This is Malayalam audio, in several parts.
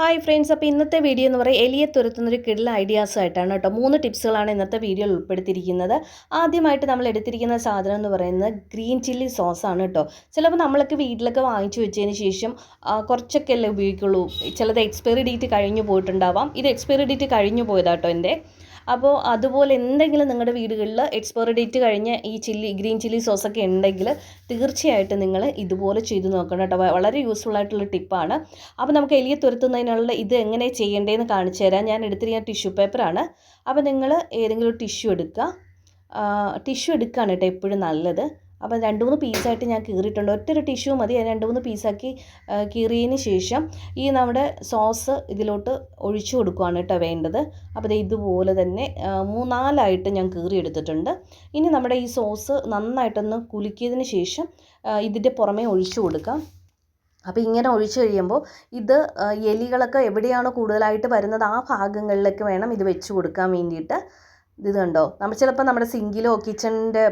ഹായ് ഫ്രണ്ട്സ് അപ്പോൾ ഇന്നത്തെ വീഡിയോ എന്ന് പറയുന്നത് എലിയെ തുരത്തുന്നൊരു കിടില ഐഡിയാസ് ആയിട്ടാണ് കേട്ടോ. മൂന്ന് ടിപ്സുകളാണ് ഇന്നത്തെ വീഡിയോയിൽ ഉൾപ്പെടുത്തിയിരിക്കുന്നത്. ആദ്യമായിട്ട് നമ്മൾ എടുത്തിരിക്കുന്ന സാധനം എന്ന് പറയുന്നത് ഗ്രീൻ ചില്ലി സോസാണ് കേട്ടോ. ചിലപ്പോൾ നമ്മളൊക്കെ വീട്ടിലൊക്കെ വാങ്ങിച്ചു വെച്ചതിന് ശേഷം കുറച്ചൊക്കെ അല്ലേ ഉപയോഗിക്കുള്ളൂ. ചിലത് എക്സ്പയറി ഡേറ്റ് കഴിഞ്ഞു പോയിട്ടുണ്ടാവാം. ഇത് എക്സ്പയറി ഡേറ്റ് കഴിഞ്ഞു പോയതാട്ടോ എന്റെ. അപ്പോൾ അതുപോലെ എന്തെങ്കിലും നിങ്ങളുടെ വീടുകളിൽ എക്സ്പയറി ഡേറ്റ് കഴിഞ്ഞ ഈ ചില്ലി ഗ്രീൻ ചില്ലി സോസൊക്കെ ഉണ്ടെങ്കിൽ തീർച്ചയായിട്ടും നിങ്ങൾ ഇതുപോലെ ചെയ്ത് നോക്കണം കേട്ടോ. വളരെ യൂസ്ഫുൾ ആയിട്ടുള്ള ടിപ്പാണ് അപ്പോൾ നമുക്ക് എലിയെ തുരത്തുന്നതിനുള്ള ഇത് എങ്ങനെ ചെയ്യേണ്ടതെന്ന് കാണിച്ചു തരാം. ഞാൻ എടുത്തിരിക്കുന്ന ടിഷ്യൂ പേപ്പറാണ് അപ്പോൾ നിങ്ങൾ ഏതെങ്കിലും ടിഷ്യൂ എടുക്കുക. ടിഷ്യൂ എടുക്കുകയാണ് കേട്ടോ എപ്പോഴും നല്ലത്. അപ്പോൾ രണ്ട് മൂന്ന് പീസായിട്ട് ഞാൻ കീറിയിട്ടുണ്ട്. ഒറ്റൊരു ടിഷ്യൂ മതി. രണ്ട് മൂന്ന് പീസാക്കി കീറിയതിന് ശേഷം ഈ നമ്മുടെ സോസ് ഇതിലോട്ട് ഒഴിച്ചു കൊടുക്കുകയാണ് കേട്ടോ വേണ്ടത്. അപ്പോൾ ഇതുപോലെ തന്നെ മൂന്നാലായിട്ട് ഞാൻ കീറി എടുത്തിട്ടുണ്ട് ഇനി നമ്മുടെ ഈ സോസ് നന്നായിട്ടൊന്ന് കുലുക്കിയതിന് ശേഷം ഇതിന്റെ പുറമേ ഒഴിച്ചു കൊടുക്കാം. അപ്പോൾ ഇങ്ങനെ ഒഴിച്ചു കഴിയുമ്പോൾ ഇത് എലികളൊക്കെ എവിടെയാണോ കൂടുതലായിട്ട് വരുന്നത് ആ ഭാഗങ്ങളിലേക്ക് വേണം ഇത് വെച്ച് കൊടുക്കാൻ വേണ്ടിയിട്ട്. ഇത് കണ്ടോ നമ്മൾ ചിലപ്പോൾ നമ്മുടെ സിങ്കിലോ കിച്ചണിന്റെ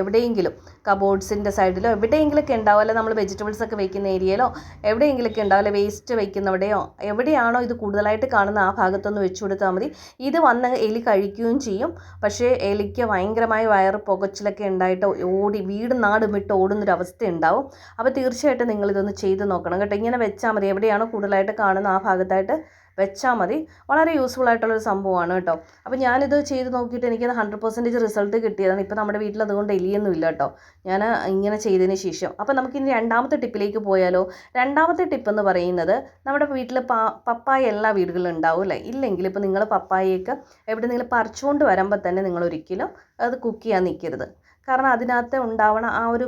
എവിടെയെങ്കിലും കബോർഡ്സിന്റെ സൈഡിലോ എവിടെയെങ്കിലുമൊക്കെ ഉണ്ടാവില്ല നമ്മൾ വെജിറ്റബിൾസ് ഒക്കെ വെക്കുന്ന ഏരിയയിലോ എവിടെയെങ്കിലുമൊക്കെ ഉണ്ടാവില്ല വേസ്റ്റ് വെക്കുന്നവിടെയോ എവിടെയാണോ ഇത് കൂടുതലായിട്ട് കാണുന്ന ആ ഭാഗത്തൊന്ന് വെച്ച് കൊടുത്താൽ മതി. ഇത് വന്ന് എലി കഴിക്കുകയും ചെയ്യും. പക്ഷേ എലിക്ക് ഭയങ്കരമായ വയറ് പുകച്ചിലൊക്കെ ഉണ്ടായിട്ട് ഓടി വീട് നാടും വിട്ട് ഓടുന്നൊരവസ്ഥ ഉണ്ടാവും അപ്പോൾ തീർച്ചയായിട്ടും നിങ്ങളിതൊന്ന് ചെയ്ത് നോക്കണം കേട്ടോ. ഇങ്ങനെ വെച്ചാൽ മതി. എവിടെയാണോ കൂടുതലായിട്ട് കാണുന്ന ആ ഭാഗത്തായിട്ട് വെച്ചാൽ മതി. വളരെ യൂസ്ഫുൾ ആയിട്ടുള്ളൊരു സംഭവമാണ് കേട്ടോ. അപ്പോൾ ഞാനിത് ചെയ്ത് നോക്കിയിട്ട് എനിക്കത് ഹൺഡ്രഡ് പെർസെന്റേജ് റിസൾട്ട് കിട്ടിയതാണ്. ഇപ്പോൾ നമ്മുടെ വീട്ടിൽ അതുകൊണ്ട് എലിയൊന്നും ഇല്ല കേട്ടോ. ഞാൻ ഇങ്ങനെ ചെയ്തതിന് ശേഷം. അപ്പോൾ നമുക്ക് ഇനി രണ്ടാമത്തെ ടിപ്പിലേക്ക് പോയാലോ? രണ്ടാമത്തെ ടിപ്പ് എന്ന് പറയുന്നത് നമ്മുടെ വീട്ടിൽ പാ പപ്പായ എല്ലാ വീടുകളിലും ഉണ്ടാവും അല്ലേ? ഇല്ലെങ്കിൽ ഇപ്പോൾ നിങ്ങൾ പപ്പായയൊക്കെ എവിടെ നിങ്ങൾ പറിച്ചുകൊണ്ട് വരുമ്പോൾ തന്നെ നിങ്ങൾ ഒരിക്കലും അത് കുക്ക് ചെയ്യാൻ നിൽക്കരുത് കാരണം അതിനകത്ത് ഉണ്ടാവണ ആ ഒരു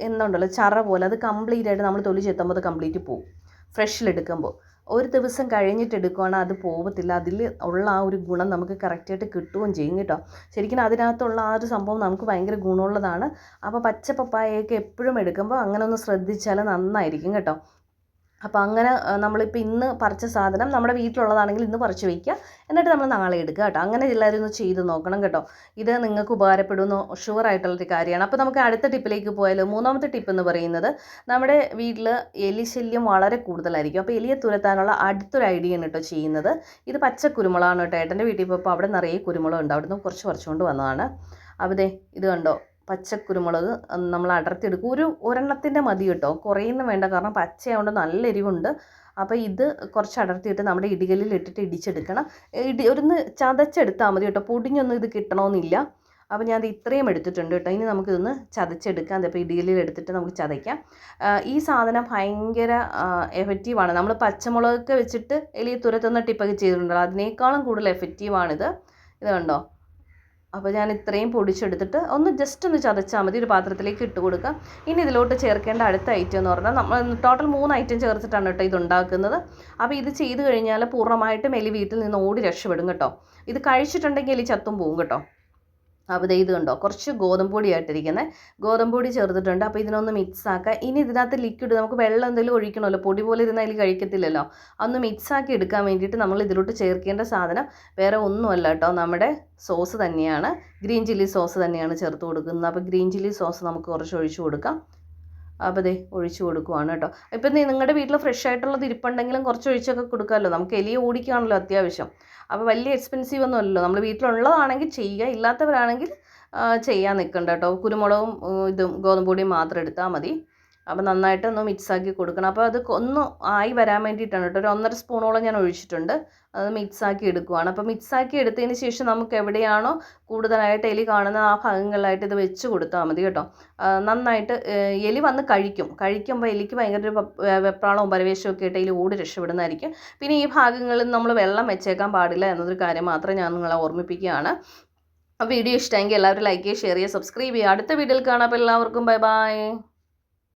എന്തുണ്ടല്ലോ ചറ പോലെ അത് കംപ്ലീറ്റ് ആയിട്ട് നമ്മൾ തൊലി ചെത്തുമ്പോൾ അത് കംപ്ലീറ്റ് പോകും ഫ്രഷിലെടുക്കുമ്പോൾ ഒരു ദിവസം കഴിഞ്ഞിട്ട് എടുക്കുകയാണ് അത് പോകത്തില്ല അതിൽ ഉള്ള ആ ഒരു ഗുണം നമുക്ക് കറക്റ്റായിട്ട് കിട്ടുകയും ചെയ്യും കേട്ടോ. ശരിക്കും അതിനകത്തുള്ള ആ ഒരു സംഭവം നമുക്ക് ഭയങ്കര ഗുണമുള്ളതാണ്. അപ്പോൾ പച്ച പപ്പായയൊക്കെ എപ്പോഴും എടുക്കുമ്പോൾ അങ്ങനെ ഒന്ന് ശ്രദ്ധിച്ചാൽ നന്നായിരിക്കും കേട്ടോ. അപ്പോൾ അങ്ങനെ നമ്മളിപ്പോൾ ഇന്ന് പറിച്ച സാധനം നമ്മുടെ വീട്ടിലുള്ളതാണെങ്കിൽ ഇന്ന് പറിച്ച് വയ്ക്കുക. എന്നിട്ട് നമ്മൾ നാളെ എടുക്കുക കേട്ടോ. അങ്ങനെ എല്ലാവരും ഒന്ന് ചെയ്ത് നോക്കണം കേട്ടോ. ഇത് നിങ്ങൾക്ക് ഉപകാരപ്പെടുമെന്ന് ഷുവർ ആയിട്ടുള്ളൊരു കാര്യമാണ്. അപ്പോൾ നമുക്ക് അടുത്ത ടിപ്പിലേക്ക് പോയാലോ? മൂന്നാമത്തെ ടിപ്പ് എന്ന് പറയുന്നത് നമ്മുടെ വീട്ടിൽ എലി ശല്യം വളരെ കൂടുതലായിരിക്കും. അപ്പോൾ എലിയെ തുരത്താനുള്ള അടുത്തൊരു ഐഡിയ ആണ് കേട്ടോ ചെയ്യുന്നത്. ഇത് പച്ച കുരുമുളകാണ് കേട്ടോ. ഏട്ടന്റെ വീട്ടിൽ പോയപ്പോൾ അവിടെ നിറയെ കുരുമുളകുണ്ട്. അവിടുന്ന് കുറച്ച് പറിച്ചുകൊണ്ട് വന്നതാണ്. ദേ ഇത് കണ്ടോ? പച്ചക്കുരുമുളക് നമ്മൾ അടർത്തിയെടുക്കും. ഒരു ഒരെണ്ണത്തിന്റെ മതി കേട്ടോ. കുറേയൊന്നും വേണ്ട. കാരണം പച്ചയായതുകൊണ്ട് നല്ല എരിവുണ്ട്. അപ്പോൾ ഇത് കുറച്ച് അടർത്തിയിട്ട് നമ്മുടെ ഇടികലിൽ ഇട്ടിട്ട് ഇടിച്ചെടുക്കണം. ഇടി ഒന്ന് ചതച്ചെടുത്താൽ മതി കേട്ടോ. പൊടിഞ്ഞൊന്നും ഇത് കിട്ടണമെന്നില്ല. അപ്പോൾ ഞാൻ ഇത് ഇത്രയും എടുത്തിട്ടുണ്ട് കേട്ടോ. ഇനി നമുക്കിതൊന്ന് ചതച്ചെടുക്കാം. അപ്പോൾ ഇടിയലിൽ എടുത്തിട്ട് നമുക്ക് ചതയ്ക്കാം. ഈ സാധനം ഭയങ്കര എഫക്റ്റീവാണ് നമ്മൾ പച്ചമുളകൊക്കെ വെച്ചിട്ട് എലി തുരത്തുന്ന ടിപ്പൊക്കെ ചെയ്തിട്ടുണ്ടല്ലോ. അതിനേക്കാളും കൂടുതൽ എഫക്റ്റീവാണിത് ഇത് കണ്ടോ? അപ്പോൾ ഞാൻ ഇത്രയും പൊടിച്ചെടുത്തിട്ട് ഒന്ന് ജസ്റ്റ് ഒന്ന് ചതച്ചാൽ മതി. ഒരു പാത്രത്തിലേക്ക് ഇട്ട് കൊടുക്കാം ഇനി ഇതിലോട്ട് ചേർക്കേണ്ട അടുത്ത ഐറ്റം എന്ന് പറഞ്ഞാൽ നമ്മൾ ടോട്ടൽ മൂന്ന് ഐറ്റം ചേർത്തിട്ടാണ് കേട്ടോ ഇത് ഉണ്ടാക്കുന്നത്. അപ്പോൾ ഇത് ചെയ്ത് കഴിഞ്ഞാൽ പൂർണമായിട്ടും എലി വീട്ടിൽ നിന്ന് ഓടി രക്ഷപ്പെടും കേട്ടോ. ഇത് കഴിച്ചിട്ടുണ്ടെങ്കിൽ എലി ചത്തും പോവും കേട്ടോ. അപ്പോൾ ഇത് കണ്ടോ? കുറച്ച് ഗോതമ്പ് പൊടിയായിട്ടിരിക്കുന്നത് ഗോതമ്പ് പൊടി ചേർത്തിട്ടുണ്ട്. അപ്പോൾ ഇതിനൊന്ന് മിക്സ് ആക്കുക ഇനി ഇതിനകത്ത് ലിക്വിഡ് നമുക്ക് വെള്ളം എന്തെങ്കിലും ഒഴിക്കണമല്ലോ. പൊടി പോലെ ഇരുന്നാൽ അതിൽ കഴിക്കത്തില്ലല്ലോ. അതൊന്ന് മിക്സ് ആക്കി എടുക്കാൻ വേണ്ടിയിട്ട് നമ്മൾ ഇതിലോട്ട് ചേർക്കേണ്ട സാധനം വേറെ ഒന്നുമല്ല കേട്ടോ. നമ്മുടെ സോസ് തന്നെയാണ്. ഗ്രീൻ ചില്ലി സോസ് തന്നെയാണ് ചേർത്ത് കൊടുക്കുന്നത്. അപ്പോൾ ഗ്രീൻ ചില്ലി സോസ് നമുക്ക് കുറച്ച് ഒഴിച്ച് കൊടുക്കാം. അപ്പോൾ ദേ ഒഴിച്ചു കൊടുക്കുവാണ് കേട്ടോ. ഇപ്പം നിങ്ങളുടെ വീട്ടിൽ ഫ്രഷ് ആയിട്ടുള്ളത് ഇരിപ്പുണ്ടെങ്കിലും കുറച്ച് ഒഴിച്ചൊക്കെ കൊടുക്കാമല്ലോ നമുക്ക് എലിയെ ഓടിക്കുകയാണല്ലോ അത്യാവശ്യം. അപ്പോൾ വലിയ എക്സ്പെൻസീവ് ഒന്നും അല്ലല്ലോ. നമ്മൾ വീട്ടിലുള്ളതാണെങ്കിൽ ചെയ്യുക ഇല്ലാത്തവരാണെങ്കിൽ ചെയ്യാൻ നിൽക്കണ്ട കേട്ടോ. കുരുമുളകും ഇതും ഗോതമ്പ് പൊടിയും മാത്രം എടുത്താൽ മതി. അപ്പോൾ നന്നായിട്ട് ഒന്ന് മിക്സ് ആക്കി കൊടുക്കണം. അപ്പോൾ അത് ഒന്ന് ആയി വരാൻ വേണ്ടിയിട്ടാണ് കേട്ടോ. ഒരു ഒന്നര സ്പൂണോളം ഞാൻ ഒഴിച്ചിട്ടുണ്ട്. അത് മിക്സ് ആക്കി എടുക്കുവാണ്. അപ്പോൾ മിക്സ് ആക്കി എടുത്തതിന് ശേഷം നമുക്ക് എവിടെയാണോ കൂടുതലായിട്ട് എലി കാണുന്ന ആ ഭാഗങ്ങളിലായിട്ട് ഇത് വെച്ച് കൊടുത്താൽ മതി കേട്ടോ. നന്നായിട്ട് എലി വന്ന് കഴിക്കും. കഴിക്കുമ്പോൾ എലിക്ക് ഭയങ്കര ഒരു വെപ്രാളവും പരവേശവും ഒക്കെ ആയിട്ട് എലി ഓടി രക്ഷപ്പെടുന്നതായിരിക്കും. പിന്നെ ഈ ഭാഗങ്ങളിൽ നമ്മൾ വെള്ളം വെച്ചേക്കാൻ പാടില്ല എന്നൊരു കാര്യം മാത്രം ഞാൻ നിങ്ങളെ ഓർമ്മിപ്പിക്കുകയാണ്. വീഡിയോ ഇഷ്ടമെങ്കിൽ എല്ലാവരും ലൈക്ക് ചെയ്യുക ഷെയർ ചെയ്യുക സബ്സ്ക്രൈബ് ചെയ്യുക. അടുത്ത വീഡിയോയിൽ കാണാം. അപ്പോൾ എല്ലാവർക്കും ബൈ ബൈ